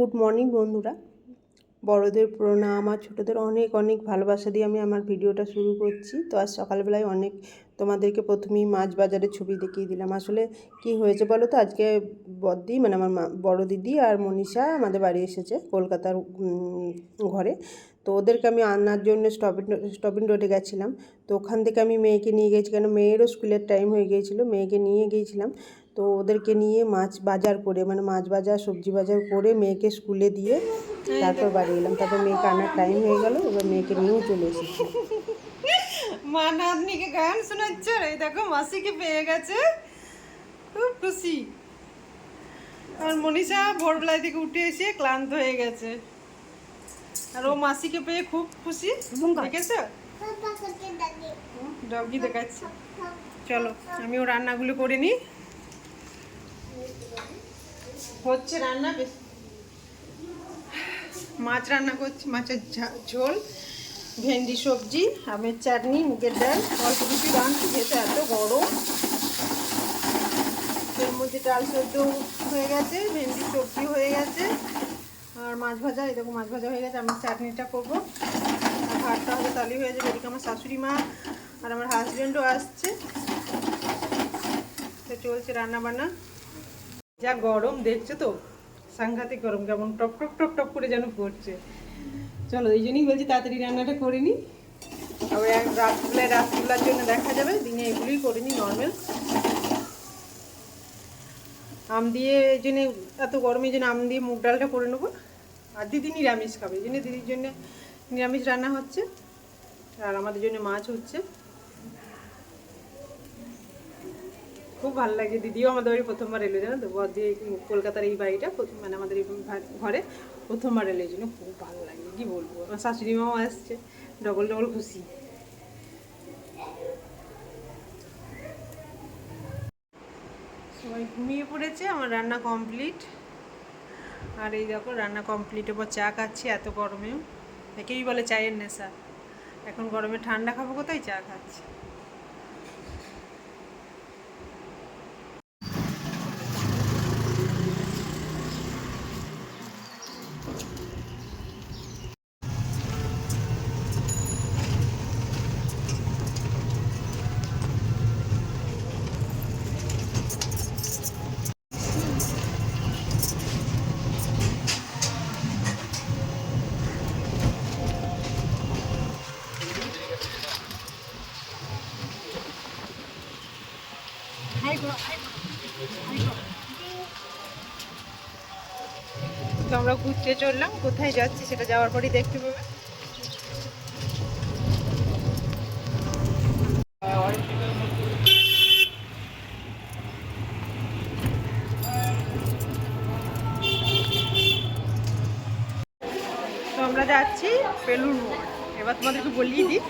Good morning বন্ধুরা। বড়দের প্রণাম আর ছোটোদের অনেক অনেক ভালোবাসা দিয়ে আমি আমার ভিডিওটা শুরু করছি। তো আজ সকালবেলায় অনেক তোমাদেরকে প্রথমেই মাছ বাজারের ছবি দেখিয়ে দিলাম। আসলে কি হয়েছে বলো তো? আজকে বদ্দি মানে আমার বড়ো দিদি আর মনীষা আমাদের বাড়ি এসেছে কলকাতার ঘরে। তো ওদেরকে আমি আনার জন্য স্টপিং স্টপিং রোডে গেছিলাম। তো ওখান থেকে আমি মেয়েকে নিয়ে গেছি, কেন মেয়েরও স্কুলের টাইম হয়ে গিয়েছিল। মেয়েকে নিয়ে গিয়েছিলাম। তো ওদেরকে নিয়ে মাছ বাজার করে মানে মাছ বাজার সবজি বাজার করে মেয়েকে স্কুলে দিয়ে তারপর বাড়ি এলাম। তারপর মেয়েকে আনার টাইম হয়ে গেল এবার মেয়েকে নিয়েও চলে এসেছি। মা নাতনিকে গান শোনাচ্ছে আর এই দেখো মাসিকে পেয়ে গেছে। খুব খুশি। আর মনীষা ভোরবেলায় থেকে উঠে এসে ক্লান্ত হয়ে গেছে। আর ও মাসিকে পেয়ে খুব খুশি। দেখেছ? ডগি দেখাচ্ছে। চলো আমি ও রান্নাগুলো করে নিই। হচ্ছে রান্না বেশ। মাছ রান্না করছি, মাছের ঝোল, ভেন্ডি সবজি, আমের চাটনি, মুগের ডাল। অল্প কিছু রাঁধছি, যেহেতু এত গরম। এর মধ্যে ডাল সেদ্ধ হয়ে গেছে, ভেন্ডি সবজি হয়ে গেছে। আর মাছ ভাজা দেখো মাছ ভাজা হয়ে গেছে, আমি চাটনিটা করব। আর ভাতটা হবে তাহলেই হয়ে যাবে, এদিকে আমার শাশুড়ি মা আর আমার হাজব্যান্ডও আসছে। তো চলছে রান্না বান্না যা গরম দেখছ তো? সাংঘাতিক গরম, কেমন টপ টপ টপ টপ করে যেন পড়ছে। চলো, এই জন্যই বলছি তাড়াতাড়ি রান্নাটা করে নিই আবার এক রাতবেলায় রাতগুলার জন্য দেখা যাবে, দিনে এগুলোই করে নিই নর্মাল আম দিয়ে এই জন্য, এত গরমে জন্য আম দিয়ে মুগ ডালটা করে নেব। আর দিদি নিরামিষ খাবে, এই জন্য দিদির জন্য নিরামিষ রান্না হচ্ছে। আর আমাদের জন্য মাছ হচ্ছে। খুব ভালো লাগে। দিদিও আমাদের বাড়ি প্রথমবার এলো, জানো তো? বদি কলকাতার এই বাড়িটা মানে আমাদের এই ঘরে প্রথমবার এলো জন্য খুব ভালো লাগে। কি বলব? আমার শাশুড়ি মাও আসছে, ডবল ডবল খুশি। সবাই ঘুমিয়ে পড়েছে, আমার রান্না কমপ্লিট আর এই দেখো, রান্না কমপ্লিট এবার চা খাচ্ছি, এত গরমেও। একেই বলে চায়ের নেশা। এখন গরমে ঠান্ডা খাব কোথায়? চা খাচ্ছি। তো আমরা ঘুরতে চললাম, কোথায় যাচ্ছি সেটা যাওয়ার পরই দেখতে পাবে। তো আমরা যাচ্ছি বেলুর মঠ। এবার তোমাদেরকে বলিয়ে দিই,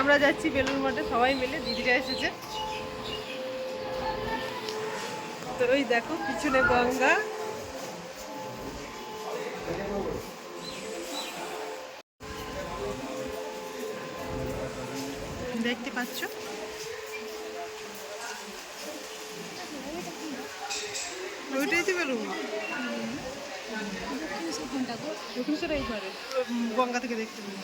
আমরা যাচ্ছি বেলুর মঠে সবাই মিলে, দিদিরা এসেছে। তো ওই দেখো পিছনে গঙ্গা। দেখতে পাচ্ছ? ওইটাই তো বেলুন। দক্ষিণেশ্বর গঙ্গা থেকে দেখতে পাবো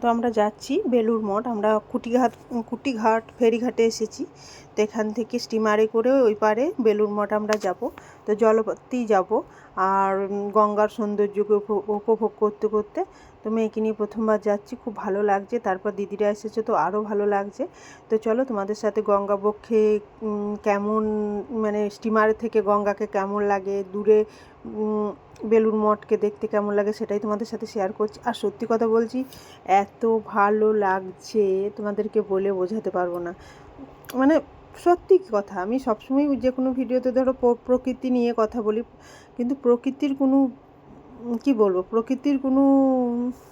তো আমরা যাচ্ছি বেলুর মঠ। আমরা কুটিঘাট কুটিঘাট, ফেরিঘাটে এসেছি। তো এখান থেকে স্টিমারে করে ওই পারে বেলুর মঠ আমরা যাব। তো জলপথেই যাব। আর গঙ্গার সৌন্দর্যকে উপ- উপভোগ করতে করতে তো মেয়েকে নিয়ে প্রথমবার যাচ্ছি, খুব ভালো লাগছে। তারপর দিদিরা এসেছে তো আরও ভালো লাগছে। তো চলো তোমাদের সাথে গঙ্গা বক্ষে কেমন মানে স্টিমার থেকে গঙ্গাকে কেমন লাগে, দূরে বেলুর মঠকে দেখতে কেমন লাগে সেটাই তোমাদের সাথে শেয়ার করছি। আর সত্যি কথা বলছি, এত ভালো লাগছে, তোমাদেরকে বলে বোঝাতে পারব না। মানে সত্যি কথা, আমি সবসময় যে কোনো ভিডিওতে ধরো প্রকৃতি নিয়ে কথা বলি, কিন্তু প্রকৃতির কোনো কি বলব, প্রকৃতির কোনো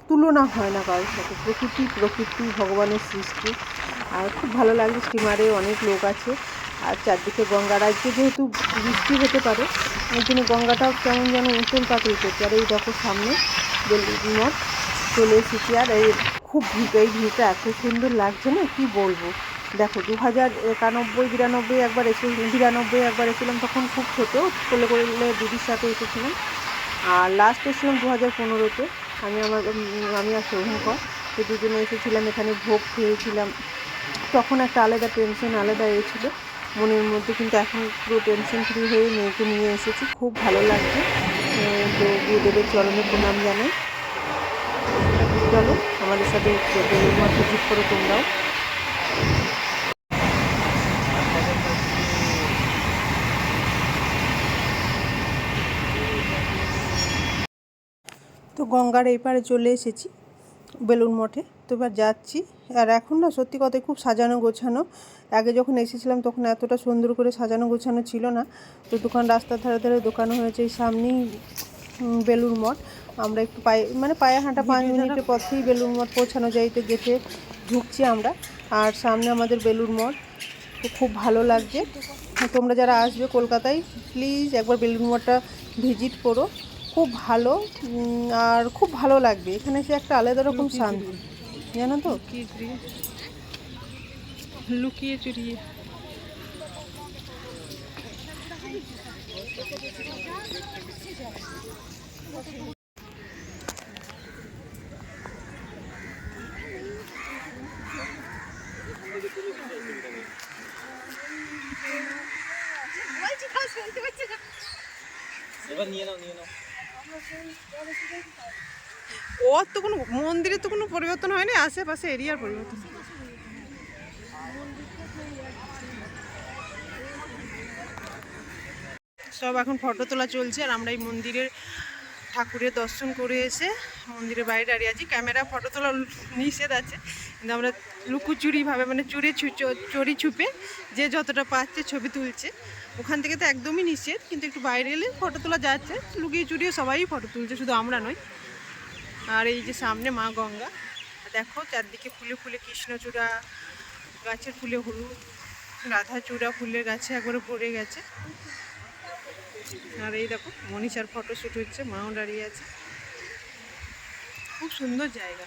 তুলনা হয় না কারোর সাথে। প্রকৃতি প্রকৃতি, ভগবানের সৃষ্টি। আর খুব ভালো লাগে স্টিমারে অনেক লোক আছে। আর চারদিকে গঙ্গার আজকে যেহেতু বৃষ্টি হতে পারে ওই জন্য গঙ্গাটাও কেমন যেন উঁচল পাতল করছে আর এই দেখো সামনে বেলুড় মঠ, চলে এসেছি। আর এই খুব ভিড় এই ভিড়টা এত সুন্দর লাগছে না, কি বলব? দেখো দু হাজার একানব্বই, বিরানব্বই একবার এসে, বিরানব্বই একবার এসেছিলাম, তখন খুব ছোটো কোলে করে দিদির সাথে এসেছিলাম। আর লাস্ট এসেছিলাম দু হাজার পনেরোতে। আমি আমার আমি আর শুভঙ্কর তো দুজনে এসেছিলাম, এখানে ভোগ খেয়েছিলাম। তখন একটা আলাদা টেনশন আলাদা এ ছিল। মনের মধ্যে কিন্তু এখন পুরো টেনশন ফ্রি হয়ে মেয়েকে নিয়ে এসেছি। খুব ভালো লাগছে। তো গুরুদেবের চরণে প্রণাম জানাই। চলো, আমাদের সাথে মঠ ভিজিট করো তোমরাও। তো গঙ্গার এই পারে চলে এসেছি বেলুন মঠে। তো এবার যাচ্ছি। আর এখন না সত্যি কথাই খুব সাজানো গোছানো। আগে যখন এসেছিলাম তখন এতটা সুন্দর করে সাজানো গোছানো ছিল না। তো দোকান রাস্তার ধারে ধারে দোকান হয়েছে এই সামনেই বেলুর মঠ। আমরা একটু পায়ে মানে পায়ে হাঁটা পাঁচ মিনিটের পথেই বেলুর মঠ পৌঁছানো যাইতে গেটে ঢুকছি আমরা। আর সামনে আমাদের বেলুর মঠ। তো খুব ভালো লাগছে। তোমরা যারা আসবে কলকাতায় প্লিজ একবার বেলুর মঠটা ভিজিট করো। খুব ভালো আর খুব ভালো লাগবে। এখানে এসে একটা আলাদা রকম শান্তি। জানো তো? লুকিয়ে চুরিয়ে। ওর তো কোনো মন্দিরের তো কোনো পরিবর্তন হয়নি, আশেপাশে এরিয়ার পরিবর্তন। সব এখন ফটো তোলা চলছে, আর আমরা এই মন্দিরের ঠাকুরের দর্শন করে এসে মন্দিরের বাইরে দাঁড়িয়ে আছি। ক্যামেরা, ফটো তোলা নিষেধ আছে, কিন্তু আমরা লুকোচুরিভাবে মানে চুরি ছু- চো- চোরি ছুপে যে যতটা পাচ্ছে ছবি তুলছে। ওখান থেকে তো একদমই নিষেধ, কিন্তু একটু বাইরে এলে ফটো তোলা যাচ্ছে, লুকিয়ে চুরিয়ে সবাই ফটো তুলছে, শুধু আমরা নই। আর এই যে সামনে মা গঙ্গা, দেখো চারদিকে ফুলে ফুলে কৃষ্ণচূড়া, গাছের ফুলে হলুদ, রাধাচূড়া ফুলের গাছে একবারে ভরে গেছে। আর এই দেখো, মনীষার ফটোশ্যুট হচ্ছে, মাও দাঁড়িয়ে আছে। খুব সুন্দর জায়গা।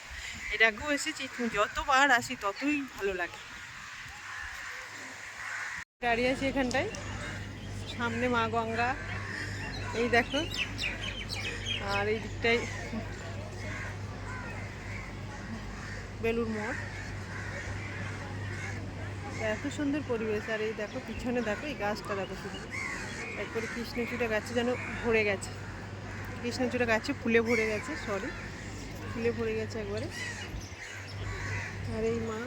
এর আগেও এসেছি যতবার আসি ততই ভালো লাগে। দাঁড়িয়ে আছি এখানটায়, সামনে মা গঙ্গা, এই দেখো। আর এই দিকটাই বেলুর মঠ এত সুন্দর পরিবেশ, আর এই দেখো পিছনে দেখো, এই গাছটা দেখো শুধু। একবারে কৃষ্ণচূড়া গাছে যেন ভরে গেছে। কৃষ্ণচূড়া গাছে ফুলে ভরে গেছে সরি ফুলে ভরে গেছে একবারে। আর এই মা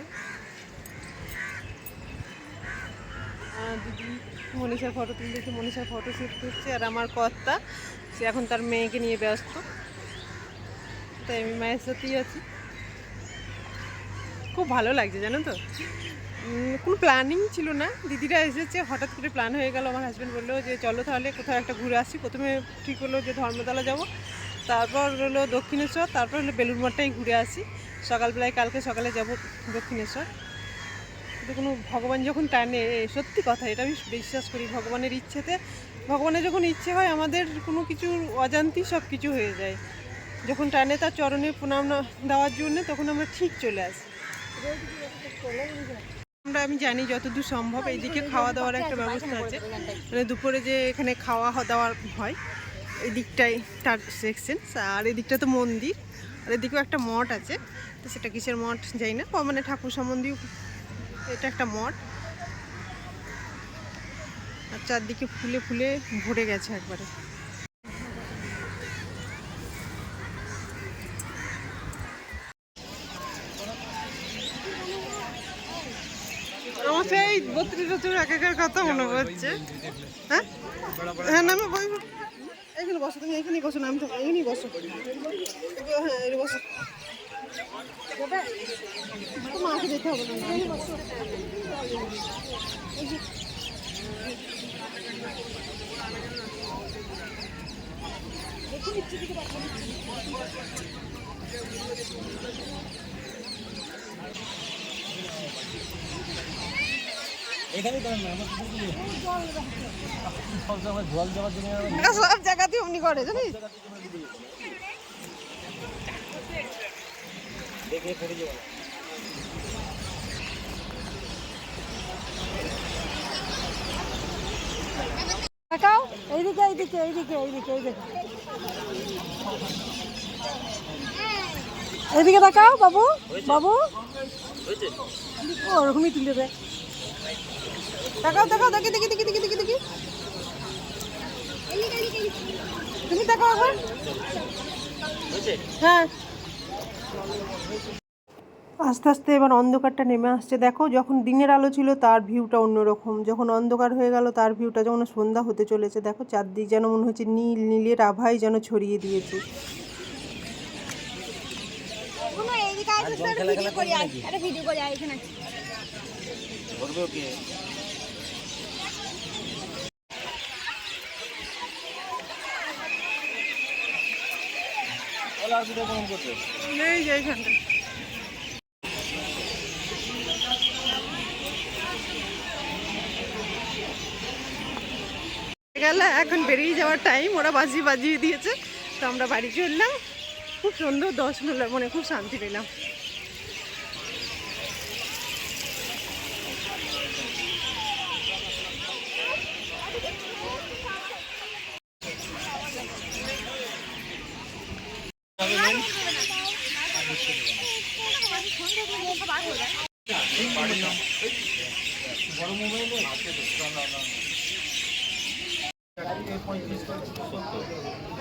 দিদি মনীষার ফটো তুলতেছে মনীষার ফটো শ্যুট করছে, আর আমার কর্তা, সে এখন তার মেয়েকে নিয়ে ব্যস্ত। তাই আমি মায়ের সাথেই আছি। খুব ভালো লাগছে, জানো তো? কোনো প্ল্যানিং ছিল না। দিদিরা এসেছে, হঠাৎ করে প্ল্যান হয়ে গেল। আমার হাজব্যান্ড বলল যে, চলো তাহলে কোথাও একটা ঘুরে আসি। প্রথমে ঠিক হলো যে, ধর্মতলা যাব। তারপর হলো দক্ষিণেশ্বর, তারপর হলো বেলুর মঠটাই ঘুরে আসি। সকালবেলায়, কালকে সকালে যাব দক্ষিণেশ্বর। কিন্তু কোনো ভগবান যখন টানে সত্যি কথা, এটা আমি বিশ্বাস করি। ভগবানের ইচ্ছেতে, ভগবানের যখন ইচ্ছে হয়, আমাদের কোনো কিছু অজান্তি সব কিছু হয়ে যায়। যখন টানে তার চরণে প্রণাম দেওয়ার জন্য, তখন আমরা ঠিক চলে আসি। আমরা, আমি জানি যতদূর সম্ভব এইদিকে খাওয়া দাওয়ার একটা ব্যবস্থা আছে। মানে দুপুরে যে এখানে খাওয়া হ- দাওয়া হয় এই দিকটাই তার সেকশন আর এই দিকটা তো মন্দির, আর এদিকেও একটা মঠ আছে। তো সেটা কিসের মঠ যাই না। মানে ঠাকুর সম্বন্ধীয় এটা একটা মঠ। আর চারদিকে ফুলে ফুলে ভরে গেছে একবারে আমার সেই বছর আগেকার কথা মনে পড়ছে। হ্যাঁ? হ্যাঁ না আমি এখানে বসো, তুমি এখানেই বসো না আমি তো এখানেই বসো। হ্যাঁ এই বসো। মাকে যেতে হবে না এটা সব জায়গাতে অমনি করে জানিস? তাকাও এইদিকে এইদিকে এইদিকে এইদিকে এইদিকে। এইদিকে তাকাও বাবু বাবু। ওরকমই তুলে দেবে তাকাও তাকাও দেখি দেখি দেখি দেখি দেখি দেখি। তুমি তাকাও হ্যাঁ। আস্তে আস্তে এবার অন্ধকারটা নেমে আসছে। দেখো যখন দিনের আলো ছিল তার ভিউটা অন্যরকম। যখন অন্ধকার হয়ে গেল তার ভিউটা যখন সন্ধ্যা হতে চলেছে। দেখো চারদিক যেন মনে হচ্ছে নীল নীলের আভাই যেন ছড়িয়ে দিয়েছে। ভিডিও করে আয় একটা ভিডিও করে আয় এখানে এখন বেরিয়ে যাওয়ার টাইম ওরা বাজি বাজিয়ে দিয়েছে। তো আমরা বাড়ি চললাম। খুব সুন্দর দশ হলো মানে খুব শান্তি পেলাম।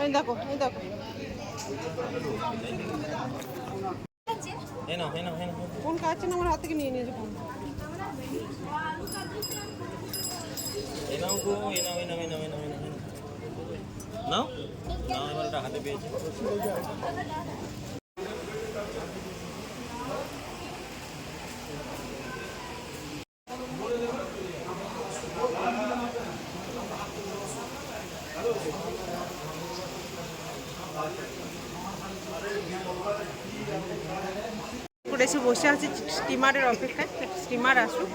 এই দেখো এই দেখো। ফোন কাটছে না আমার হাত থেকে নিয়ে নিয়েছে ফোন। এনাও গো এনাও এনাও এনাও এনাও এনাও নাও। নাও এবার হাতে পেয়েছে। এসে বসে আছি স্টিমারের অপেক্ষায় স্টিমার আসুক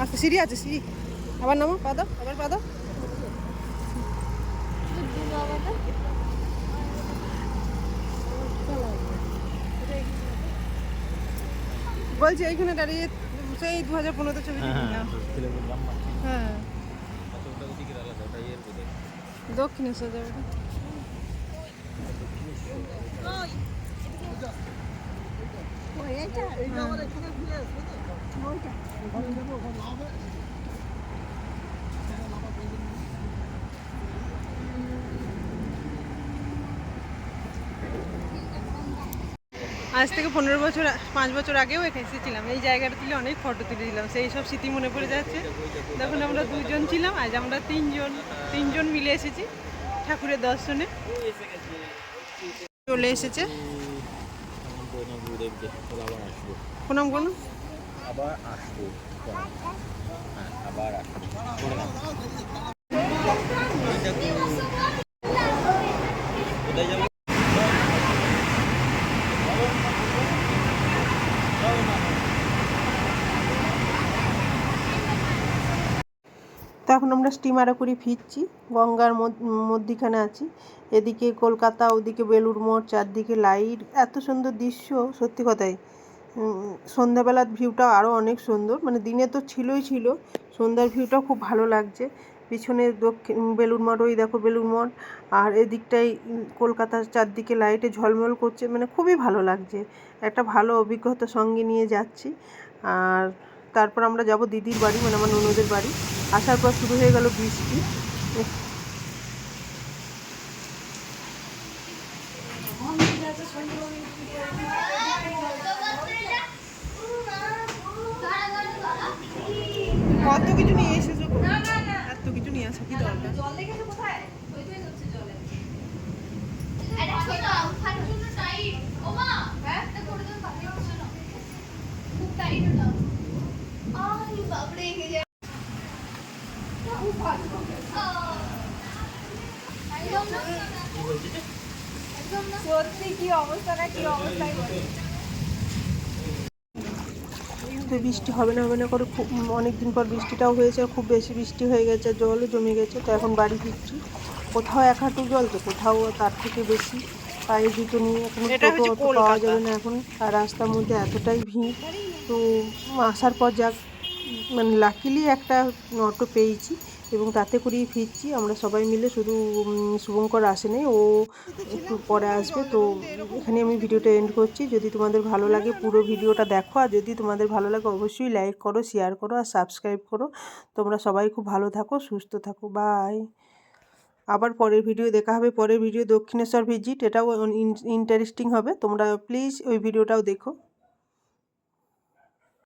আচ্ছা সিঁড়ি আছে সিঁড়ি আবার নামো পা দাও আবার পা বলছি এইখানে দাঁড়িয়ে সেই দু হাজার পনেরোতে ছবি তুললাম হ্যাঁ দক্ষিণেশ্বর যাবে আজ থেকে পনেরো বছর, পাঁচ বছর আগেও এখানে এসেছিলাম। এই জায়গাটা তুলে অনেক ফটো তুলে দিলাম। সেই সব স্মৃতি মনে পড়ে যাচ্ছে। তখন আমরা দুজন ছিলাম, আজ আমরা তিনজন তিনজন মিলে এসেছি ঠাকুরের দর্শনে। চলে এসেছে। প্রণাম করুন আবার আসব। হ্যাঁ আবার আসব কোথায় যাব তো এখন আমরা স্টিমারে করে ফিরছি, গঙ্গার মধ্যিখানে আছি। এদিকে কলকাতা, ওদিকে বেলুড় মঠ চারদিকে লাইট। এত সুন্দর দৃশ্য, সত্যি কথাই। সন্ধ্যাবেলার ভিউটা আরও অনেক সুন্দর। মানে দিনে তো ছিলই ছিল, সন্ধ্যার ভিউটাও খুব ভালো লাগছে। পিছনে দক্ষিণ, বেলুড় মঠ, ওই দেখো বেলুড় মঠ। আর এদিকটাই কলকাতার চারদিকে লাইটে ঝলমল করছে মানে খুবই ভালো লাগছে। একটা ভালো অভিজ্ঞতা সঙ্গে নিয়ে যাচ্ছি। আর তারপর আমরা যাব দিদির বাড়ি মানে আমার ননদের বাড়ি। আসার পর শুরু হয়ে গেল বৃষ্টি। কত কিছু নিয়ে এসেছ? এত কিছু নিয়ে আসা কি দরকার? সত্যি কি অবস্থা না কি অবস্থায় তো বৃষ্টি হবে না হবে না করে খুব অনেক দিন পর বৃষ্টিটাও হয়েছে খুব বেশি বৃষ্টি হয়ে গেছে জলও জমে গেছে তো এখন বাড়ি ফিরছি। কোথাও এক হাঁটু জল তো কোথাও তার থেকে বেশি। পায়ে জুতো নিয়ে এখন টোটো অটো পাওয়া যাবে না এখন আর রাস্তার মধ্যে এতটাই ভিড়। তো আসার পর যাক মানে লাকিলি একটা অটো পেয়েছি। এবং তাতে করেই ফিরছি। আমরা সবাই মিলে শুধু শুভঙ্কর আসেনি ও একটু পরে আসবে। তো এখানে আমি ভিডিওটা এন্ড করছি। যদি তোমাদের ভালো লাগে পুরো ভিডিওটা দেখো। আর যদি তোমাদের ভালো লাগে, অবশ্যই লাইক করো শেয়ার করো আর সাবস্ক্রাইব করো। তোমরা সবাই খুব ভালো থাকো, সুস্থ থাকো। বাই আবার পরের ভিডিও দেখা হবে। পরের ভিডিও দক্ষিণেশ্বর ভিজিট এটাও ইন্টারেস্টিং হবে। তোমরা প্লিজ ওই ভিডিওটাও দেখো।